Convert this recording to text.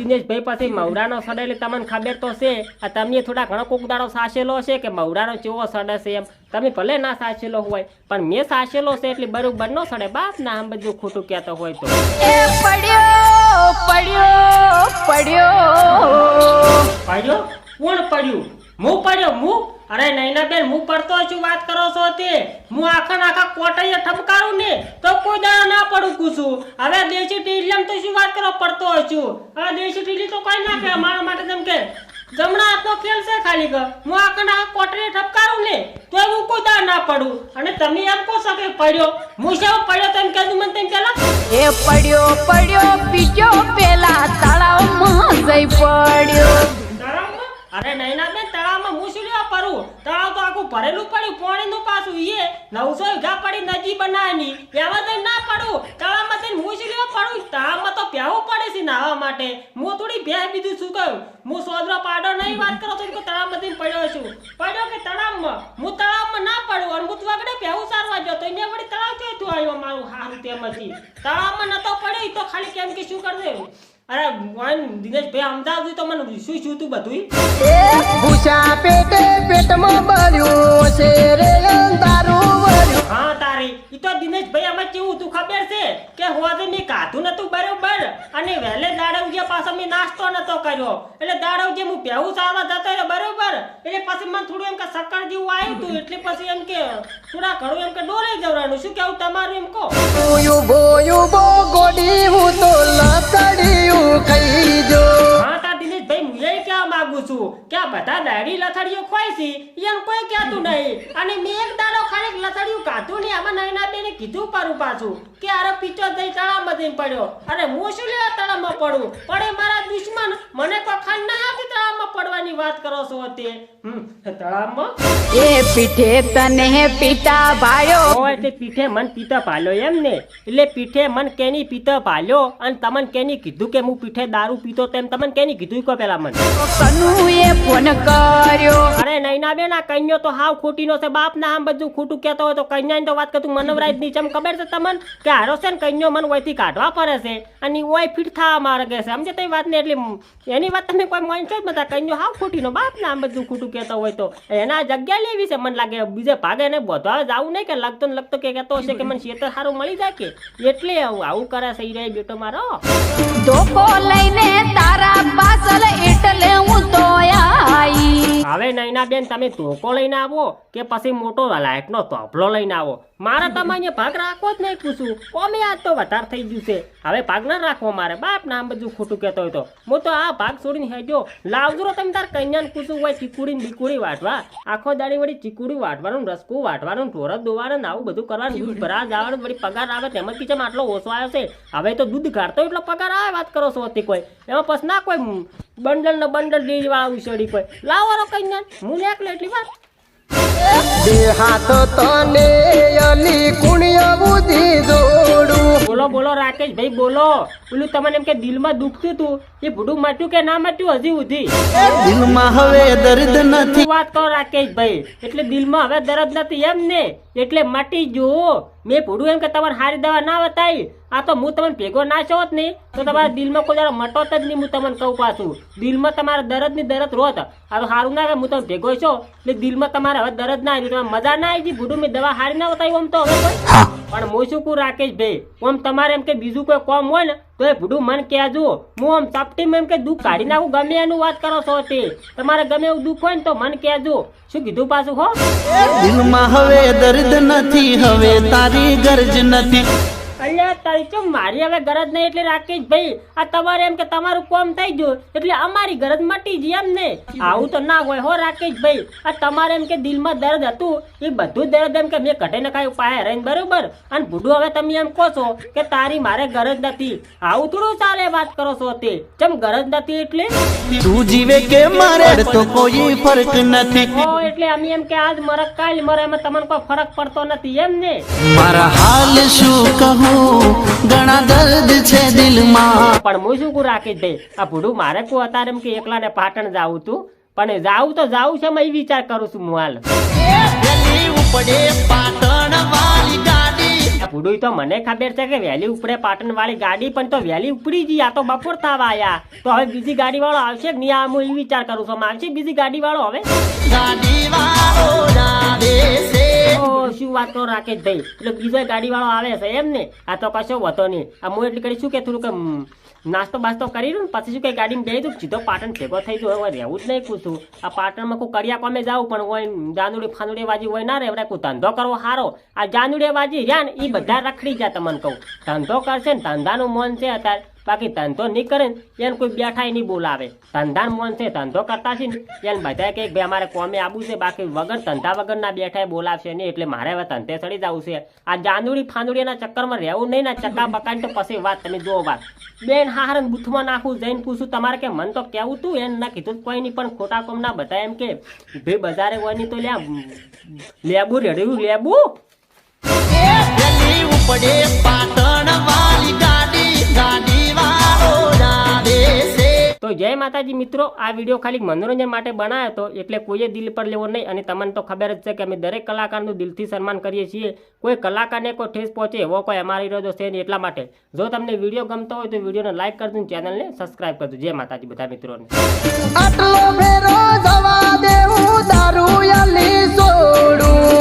દિનેશભાઈ પાસે મવરાનો સડે એટલે તમને ખબર તો છે. આ તમને થોડા ઘણો કોક દાડો સાચેલો છે કે મવરાનો ચેવો સડે છે એમ. તમે ભલે ના સાચેલો હોય પણ મેં સાચેલો છે એટલે બરોબર નો સડે. બાપ ના આમ બધું ખોટું કહેતો હોય તો. પડ્યો પડ્યો પડ્યો. પડ્યો? કોણ પડ્યું? હું પડ્યો હું અરે નૈના બેન હું પડતો છું વાત કરો છો તે. હું આખા આખા કોટૈયે ઠપકારું ને તો કોઈ દાડો ના પડું કુછું હવે દેશી ટીલિયમ તો શું વાત કરો પડતો છું. હવે દેશી ટીલી તો કોઈ ના કે મારા માટે જેમ કે જમણા હાથનો ખેલ છે ખાલી કર હું આખા આખા કોટરી ઠપકારું ને તો હું કોઈ દાડો ના પડું. અને તમે એમ કહો છો કે પડ્યો. હું છે પડ્યો તેમ કહેતું મને તેમ પેલા એ પડ્યો પડ્યો બીજો પેલા તળાવમાં જઈ પડ્યો. અરે નૈના બેન લેવા તળાવ તો આખું ભરેલું પડ્યું, પાણીનું પાછું ઈએ. નવસો વીઘા પડી નદી બનાવવાની પ્યાવા તો ના પડું. તળાવમાં થઈને હું શું પડું તળાવમાં તો પ્યાવું પડે છે નાહવા માટે. હું થોડી ભેહ બીજું શું કહ્યું હું સોદરો પાડો નહીં વાત કરો તો કે તળાવમાં થઈને પડ્યો છું. પડ્યો કે તળાવમાં? હું તળાવમાં ના પડું. અને હું તો આગળ પ્યાવું સારવા ગયો તો એને વળી તળાવ ક્યાંથી આવ્યો મારું હારું તેમાંથી? તળાવમાં નતો પડ્યો તો ખાલી કેમ કે શું કરી દેવું અરે દિનેશભાઈ, અમદાવાદ તો મને શું શું તું બધું ભૂસા પેટે પેટમાં બળ્યું છે રે અંધારું વળ્યું હા તારી. ઈ તો દિનેશભાઈ અમે કેવું તું ખબર છે? કે હોદે મેં કાધું નતું બરોબર અને વહેલે દાડવજે પાછો મેં નાસ્તો નતો કર્યો. એટલે દાડવજે હું પહેવું સારવા જતો રહ્યો બરોબર? એટલે પછી મને થોડું એમ કે સક્કર જેવું આવ્યું તું એટલે પછી એમ કે થોડા ઘણું એમ કે ડોલે જવરાનું શું કેવું તમારું એમ કહો? ગોડી હું તો બધા દાડી લથડીઓ ખોઈ છે એમ કોઈ કહેતું નહીં. અને મેં એક દાડો ખાલી લથડિયું કાતું ને આમાં નયના બેને કીધું પારું પાછું કે આરો પીચો જઈ તળાવમાં જઈને પડ્યો. અને હું શું લેવા તળાવમાં પડું? પડે મારા દુશ્મન. મને પખાન ના આપી તળાવમાં પડવાની વાત કરો છો તે. તળાવમાં? એ પીઠે તને પિતા ભાયો ઓ તે પીઠે મન પીતા પાલ્યો એમ ને. એટલે પીઠે મન કેની પીતા પાલ્યો અને તમને કેની કીધું કે હું પીઠે દારૂ પીતો તેમ તમને કેની કીધું કો પેલા મને. કનુએ ફોન કર્યો. અરે નૈના બેન આ કન્યો તો હાવ ખોટીનો છે. બાપ ના આમ બધું ખોટું કહેતો હોય તો કન્યાની તો વાત કરતું મનવરાજની ચમ ખબર છે તમને કે હારો છે ને કન્યો મન વયથી કાઢવા પડે છે અને ઓય ફીટ થવા મારે છે. સમજે વાત ને એટલે એની વાત તમે કોઈ માનશો જ બધા કન્યો હાવ ખોટીનો બાપ ના આમ બધું ખોટું કહેતો હોય તો. એના જગ્યા લેવી છે. મને લાગે બીજે ભાગે ને બોધવા જવું નહીં કે લગતો ને લગતો કે કહેતો હશે કે મને શેતર સારું મળી જાય કે? એટલે આવું આવું કરે છે ઈ રે બેટો મારો. ધોકો લઈને બેન, તમે ધોકો લઈને આવો કે પછી મોટો લાઇટનો તોફલો લઈને આવો? મારે તમારે ભાગ રાખવો જ નહીં પૂછું. કોમે આજ તો વધારે થઈ ગયું છે. હવે ભાગ ના રાખવો મારે. બાપ નામ બધું ખોટું કહેતો હોય હું તો આ ભાગ છોડીને હેજો લાવજો તમે તાર કન્યાને પૂછું હોય ચીકુડીને બીકુડી વાટવા આખો દાડી વળી ચીકુડી વાટવાનું રસકું વાટવાનું ઢોર દોવાનું ને આવું બધું કરવાનું. દૂધ ભરા જવાનું, વળી પગાર આવે તેમજ કિચન આટલો ઓછો આવ્યો છે? હવે તો દૂધ કાઢતો એટલો પગાર આવે વાત કરો છો કોઈ. એમાં પછી ના કોઈ બંડલ ને બંડલ લીવા ઉછળી પડે. લાવો રો કન્યા હું એકલો એટલી વાત હાથ તને અલી કુણ્ય બુધી દોડું. બોલો બોલો રાકેશ ભાઈ બોલો. પેલું તમને એમ કે દિલમાં દુખતું હતું એ ભૂડું મટ્યું કે ના મટ્યું હજી સુધી? દિલમાં હવે દર્દ નથી. વાત કરો રાકેશ ભાઈ? એટલે દિલમાં હવે દર્દ નથી એમ ને? એટલે મટી જો મેં ભૂડું એમ કે તમારે સારી દવા ના બતાવી આ તો હું તમને ભેગો ના છો જ નહીં. તો તમારા દિલમાં કોઈ જરા મટો જ નહીં હું તમને કહું પાછું. દિલમાં તમારા દર્દની દરદ રોત આ તો સારું ના કે હું તમે ભેગો છો. એટલે દિલમાં તમારે હવે દર્દ ના આવી. મજા ના આવી ભૂડું મેં દવા સારી ના બતાવી આમ તો હવે પણ હું શું કહું રાકેશભાઈ ભાઈ. આમ તમારે એમ કે બીજું કોઈ કોમ હોય ને, તો એ ભૂડું મન કહેજો હું આમ ચપટીમાં એમ કે દુઃખ કાઢી નાખું, ગમે એનું વાત કરો છો તે. તમારે ગમે એવું દુઃખ હોય ને, તો મન કહેજો શું કીધું પાછું, હો? દિલમાં હવે દર્દ નથી, હવે તારી ગરજ નથી. તારી ચમ મારી હવે ગરજ નહીં એટલે રાકેશ ભાઈ. આ તમારે એમ કે તમારું કોમ થઈ ગયું એટલે અમારી ગરજ મટી ગઈ એમ ને. આવું તો ના હોય હો રાકેશ ભાઈ. આ તમારે એમ કે દિલમાં દર્દ હતું એ બધું દર્દ એમ કે મેં કઢે ને કાંઈ ઉપાય રહીને બરોબર? અને ભૂડું હવે તમે એમ કહો છો કે તારી મારે ગરજ નથી. આવું થોડું ચાલે વાત કરો છો તે. ચમ ગરજ નથી એટલે? તું જીવે કે મારે? તો કોઈ ફરક નથી. ઓ એટલે અમે એમ કે આજ મરે કાલ મરે એમાં તમને કોઈ ફરક પડતો નથી એમ ને. મારા હાલ શું કહું? ઘણા દર્દ છે દિલમાં. પણ હું શું કું રાકેશ ભાઈ આ ભૂડું મારે કોઈ અતારે કે એકલા ને પાટણ જાવું તું. પણ જાવું તો જાવું છે મેં વિચાર કરું છું હું હાલ. ઉપડે પાટણ વાળી ગાડી. આ ભૂડું તો મને ખબર છે કે વહેલી ઉપડે પાટણ વાળી ગાડી પણ તો વહેલી ઉપડી ગઈ. આ તો બપોર થવા આયા. તો હવે બીજી ગાડી વાળો આવશે કે નહીં? આ હું એ વિચાર કરું છું. આવશે બીજી ગાડી વાળો હવે ગાડી વાળો શું વાત તો રાકેશ ભાઈ? એટલે બીજો ગાડી વાળો આવે છે, એમ ને? આ તો કશો વધો નહીં. આ હું એટલી કરી શું કે થોડુંક કે નાસ્તો બાસ્તો કરી લઉં પછી શું કે ગાડીમાં બેસી દઉં સીધો પાટણ ભેગો થઈ હવે રહેવું જ નહીં પૂછું આ પાટણમાં કોઈ કરિયા કોમે જાવું પણ હોય જાનુડી ફાનુડી વાજી હોય ના રે કોઈ ધંધો કરવો સારો આ જાનુડી વાજી રહ્યા ને એ બધા રખડી જાય તમને કહું. ધંધો કરશે ને, ધંધાનું મન છે અત્યારે. બાકી ધંધો નહીં કરે એને કોઈ બેઠાય નહીં બોલાવે. ધંધાનું મન છે, ધંધો કરતા છે ને, એને બધા કે ભાઈ અમારે કોમે આવું છે, બાકી વગર ધંધા વગર ના બેઠાય બોલાવશે નહીં, એટલે મારે હવે ધંધે ચડી જવું છે. આ જાંદુડી ફાંદુડીના ચક્કરમાં રહેવું નહીં ને, ચક્કા બકાની તો પછી વાત તમે જુઓ વાત. બેન હાર બુથમાં નાખું, જઈને પૂછું, તમારે કે મન તો કેવું તું? એને ના કીધું કોઈ નહીં, પણ ખોટા કોમ ના બધા એમ કે, ભાઈ બજારે હોય નહીં તો લ્યા, લેબુ, રેડ્યું લેબુ? પડે પાટણ વાળી જય માતાજી મિત્રો, આ વીડિયો ખાલી મનોરંજન માટે બનાવ્યો હતો એટલે કોઈએ દિલ પર લેવો નહીં અને તમને તો ખબર જ છે કે અમે દરેક કલાકારનું દિલથી સન્માન કરીએ છીએ. કોઈ કલાકારને કોઈ ઠેસ પહોંચે એવો કોઈ અમારો ઈરાદો છે એટલા માટે. જો તમને વીડિયો ગમતો હોય તો વિડીયોને લાઇક કરજો ચેનલને સબસ્ક્રાઈબ કરજો જય માતાજી બધા મિત્રોને. આટલો ફેરો જવા દેવું, દારૂ યલી છોડું